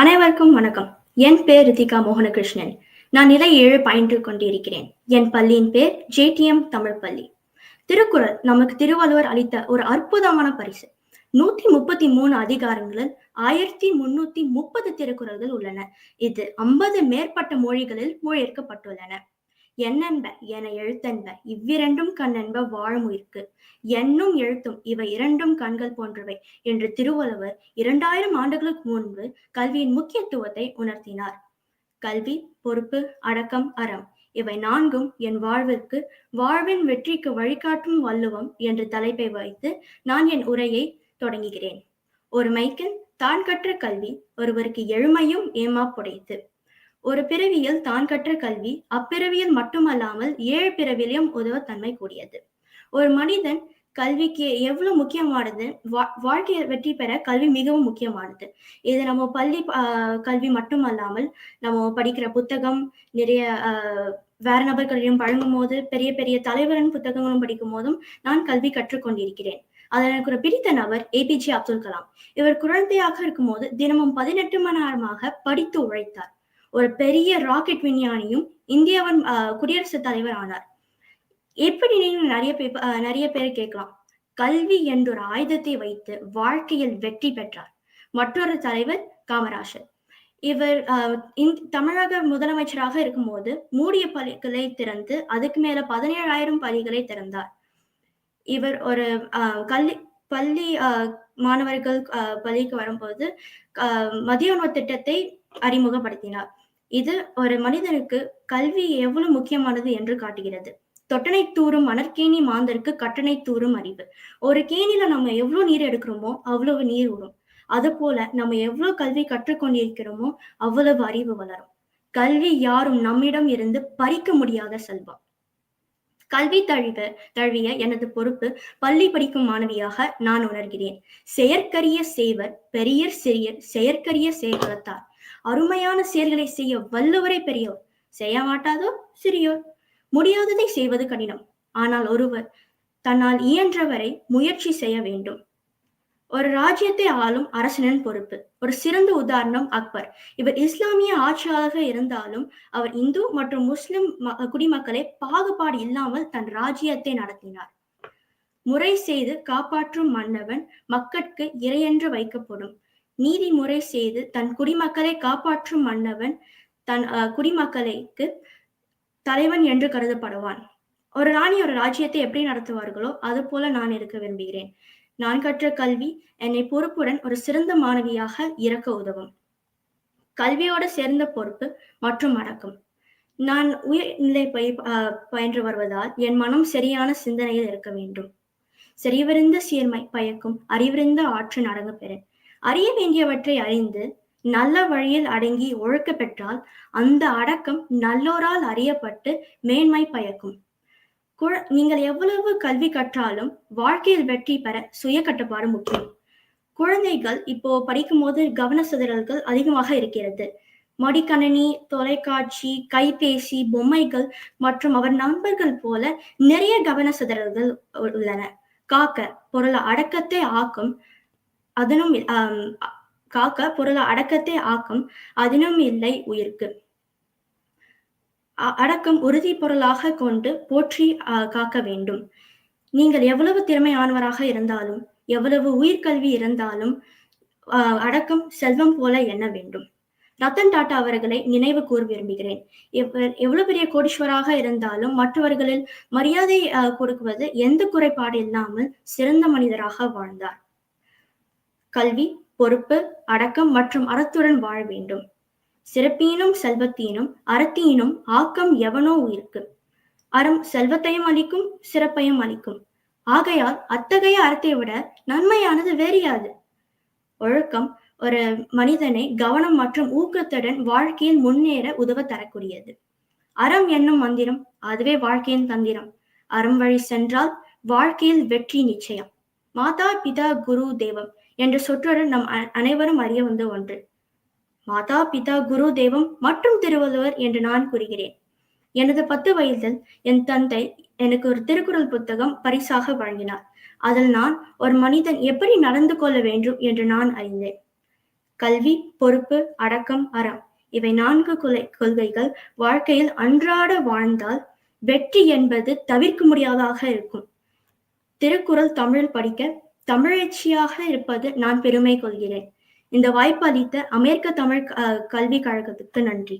அனைவருக்கும் வணக்கம். என் பேர் ரித்திகா மோகனகிருஷ்ணன். நான் நிலை ஏழு பயின்று கொண்டிருக்கிறேன். என் பள்ளியின் பேர் ஜேடிஎம் தமிழ் பள்ளி திருக்குறள் நமக்கு திருவள்ளுவர் அளித்த ஒரு அற்புதமான பரிசு. நூத்தி முப்பத்தி மூணு அதிகாரங்களில் ஆயிரத்தி முன்னூத்தி முப்பது திருக்குறள்கள் உள்ளன. இது ஐம்பது மேற்பட்ட மொழிகளில் மொழியேற்கப்பட்டுள்ளன என்னென்ப என எழுத்தென்ப இவ்விரண்டும் கண்ணென்ப வாழும் உயிர்க்கு. என்னும் எழுத்தும் இவை இரண்டும் கண்கள் போன்றவை என்று திருவள்ளுவர் இரண்டாயிரம் ஆண்டுகளுக்கு முன்பு கல்வியின் முக்கியத்துவத்தை உணர்த்தினார். கல்வி பொறுப்பு அடக்கம் அறம் இவை நான்கும் என் வாழ்விற்கு வாழ்வின் வெற்றிக்கு வழிகாட்டும் வள்ளுவம் என்ற தலைப்பை வைத்து நான் என் உரையை தொடங்குகிறேன். ஒரு மைக்கன் தான் கற்ற கல்வி ஒருவருக்கு எழுமையும் ஏமாப்புடைத்து ஒரு பிறவியில் தான் கற்ற கல்வி அப்பிறவியில் மட்டுமல்லாமல் ஏழு பிறவிலையும் உதவ தன்மை கூடியது. ஒரு மனிதன் கல்விக்கு எவ்வளவு முக்கியமானது வா வாழ்க்கையை வெற்றி பெற கல்வி மிகவும் முக்கியமானது. இது நம்ம பள்ளி கல்வி மட்டுமல்லாமல் நம்ம படிக்கிற புத்தகம் நிறைய வேற நபர்களிடம் பழங்கும் போது பெரிய பெரிய தலைவரின் புத்தகங்களும் படிக்கும் போதும் நான் கல்வி கற்றுக்கொண்டிருக்கிறேன். அதில் எனக்கு ஒரு பிடித்த நபர் ஏபிஜே அப்துல் கலாம். இவர் குழந்தையாக இருக்கும் போது தினமும் பதினெட்டு மணி நேரமாக படித்து உழைத்தார். ஒரு பெரிய ராக்கெட் விஞ்ஞானியும் இந்தியாவின் குடியரசுத் தலைவர் ஆனார். எப்படி நீங்க நிறைய பேர் நிறைய பேர் கேட்கலாம். கல்வி என்றொரு ஆயுதத்தை வைத்து வாழ்க்கையில் வெற்றி பெற்றார். மற்றொரு தலைவர் காமராஜர் இவர் தமிழக முதலமைச்சராக இருக்கும்போது மூடிய பள்ளிகளை திறந்து அதுக்கு மேல பதினேழாயிரம் பள்ளிகளை திறந்தார். இவர் ஒரு கல்வி பள்ளி மாணவர்கள் பள்ளிக்கு வரும்போது மதிய உணவு திட்டத்தை அறிமுகப்படுத்தினார். இது ஒரு மனிதனுக்கு கல்வி எவ்வளவு முக்கியமானது என்று காட்டுகிறது. தொட்டனை தூரும் மணற்கேணி மாந்தருக்கு கட்டணை தூரும் அறிவு. ஒரு கேணில நம்ம எவ்வளவு நீர் எடுக்கிறோமோ அவ்வளவு நீர் விடும் அது போல நம்ம எவ்வளவு கல்வி கற்றுக்கொண்டிருக்கிறோமோ அவ்வளவு அறிவு வளரும். கல்வி யாரும் நம்மிடம் இருந்து பறிக்க முடியாத செல்வம். கல்வி தழிவு தழுவிய எனது பொறுப்பு பள்ளி படிக்கும் மாணவியாக நான் உணர்கிறேன். செயற்கரிய சேவர் பெரியர் சிறியர் செயற்கரிய செயல்களத்தார் அருமையான செயல்களை செய்ய வல்லுவரை பெரியோர். செய்ய மாட்டாதோ? சிறியோர். முடியாததை செய்வது கடினம். ஆனால் ஒருவர் தன்னால் இயன்றவரை முயற்சி செய்ய வேண்டும். ஒரு ராஜ்யத்தை ஆளும் அரசனின் பொறுப்பு. ஒரு சிறந்த உதாரணம் அக்பர். இவர் இஸ்லாமிய ஆட்சியாளராக இருந்தாலும் அவர் இந்து மற்றும் முஸ்லிம் குடிமக்களை பாகுபாடு இல்லாமல் தன் ராஜ்யத்தை நடத்தினார். முறை செய்து காப்பாற்றும் மன்னவன் மக்கட்கு இறையென்று வைக்கப்படும். நீதி முறை செய்து தன் குடிமக்களை காப்பாற்றும் மன்னவன் தன் குடிமக்களுக்கு தலைவன் என்று கருதப்படுவான். ஒரு ராணி ஒரு ராஜ்யத்தை எப்படி நடத்துவார்களோ அது போல நான் இருக்க விரும்புகிறேன். நான் கற்ற கல்வி என்னை பொறுப்புடன் ஒரு சிறந்த மாணவியாக இறக்க உதவும். கல்வியோடு சேர்ந்த பொறுப்பு மற்றும் அடக்கம். நான் உயர்நிலை பய பயின்று வருவதால் என் மனம் சரியான சிந்தனையில் இருக்க வேண்டும். செறிவிருந்த சீர்மை பயக்கும் அறிவிருந்த ஆற்று நடங்க பெறேன் அறிய வேண்டியவற்றை அறிந்து நல்ல வழியில் அடங்கி ஒழுக்க பெற்றால் அந்த அடக்கம் நல்லோரால் அறியப்பட்டு மேன்மை பயக்கும். நீங்கள் எவ்வளவு கல்வி கற்றாலும் வாழ்க்கையில் வெற்றி பெற சுய கட்டுப்பாடு முக்கியம். குழந்தைகள் இப்போ படிக்கும் போது கவன சிதறல்கள் அதிகமாக இருக்கிறது. மடிக்கணனி தொலைக்காட்சி கைபேசி பொம்மைகள் மற்றும் அவர் நண்பர்கள் போல நிறைய கவன சிதறல்கள் உள்ளன. காக்க பொருள் அடக்கத்தை ஆக்கும் அதனும் காக்க பொருள் அடக்கத்தை ஆக்கும் அதனும் இல்லை உயிர்க்கு. அடக்கம் உறுதி பொருளாக கொண்டு போற்றி காக்க வேண்டும். நீங்கள் எவ்வளவு திறமையானவராக இருந்தாலும் எவ்வளவு உயிர்கல்வி இருந்தாலும் அடக்கம் செல்வம் போல எண்ண வேண்டும். ரத்தன் டாட்டா அவர்களை நினைவு கூற விரும்புகிறேன். எவ்வளவு பெரிய கோடீஸ்வராக இருந்தாலும் மற்றவர்களில் மரியாதை கொடுக்குவது எந்த குறைபாடு இல்லாமல் சிறந்த மனிதராக வாழ்ந்தார். கல்வி பொறுப்பு அடக்கம் மற்றும் அறத்துடன் வாழ வேண்டும். சிறப்பீனும் செல்வத்தீனும் அறத்தீனும் ஆக்கம் எவனோ உயிர்க்கு. அறம் செல்வத்தையும் அளிக்கும் சிறப்பையும் அளிக்கும். ஆகையால் அத்தகைய அறத்தை விட நன்மையானது வேறியாது ஒழுக்கம் ஒரு மனிதனை கவனம் மற்றும் ஊக்கத்துடன் வாழ்க்கையில் முன்னேற உதவ தரக்கூடியது. அறம் என்னும் மந்திரம் அதுவே வாழ்க்கையின் தந்திரம். அறம் வழி சென்றால் வாழ்க்கையில் வெற்றி நிச்சயம். மாதா பிதா குரு தேவம். என்ற சொற்றொடர் நம் அனைவரும் அறிய வந்த ஒன்று. மாதா பிதா குரு தெய்வம் மற்றும் திருவள்ளுவர் என்று நான் கூறுகிறேன். எனது பத்து வயதில் என் தந்தை எனக்கு ஒரு திருக்குறள் புத்தகம் பரிசாக வழங்கினார். அதில் நான் ஒரு மனிதன் எப்படி நடந்து கொள்ள வேண்டும் என்று நான் அறிந்தேன். கல்வி பொறுப்பு அடக்கம் அறம் இவை நான்கு கொலை கொள்கைகள் வாழ்க்கையில் அன்றாட வாழ்ந்தால் வெற்றி என்பது தவிர்க்க முடியாதாக இருக்கும். திருக்குறள் தமிழ் படிக்க தமிழச்சியாக இருப்பது நான் பெருமை கொள்கிறேன். இந்த வாய்ப்பு அளித்த அமெரிக்க தமிழ் கல்வி கழகத்துக்கு நன்றி.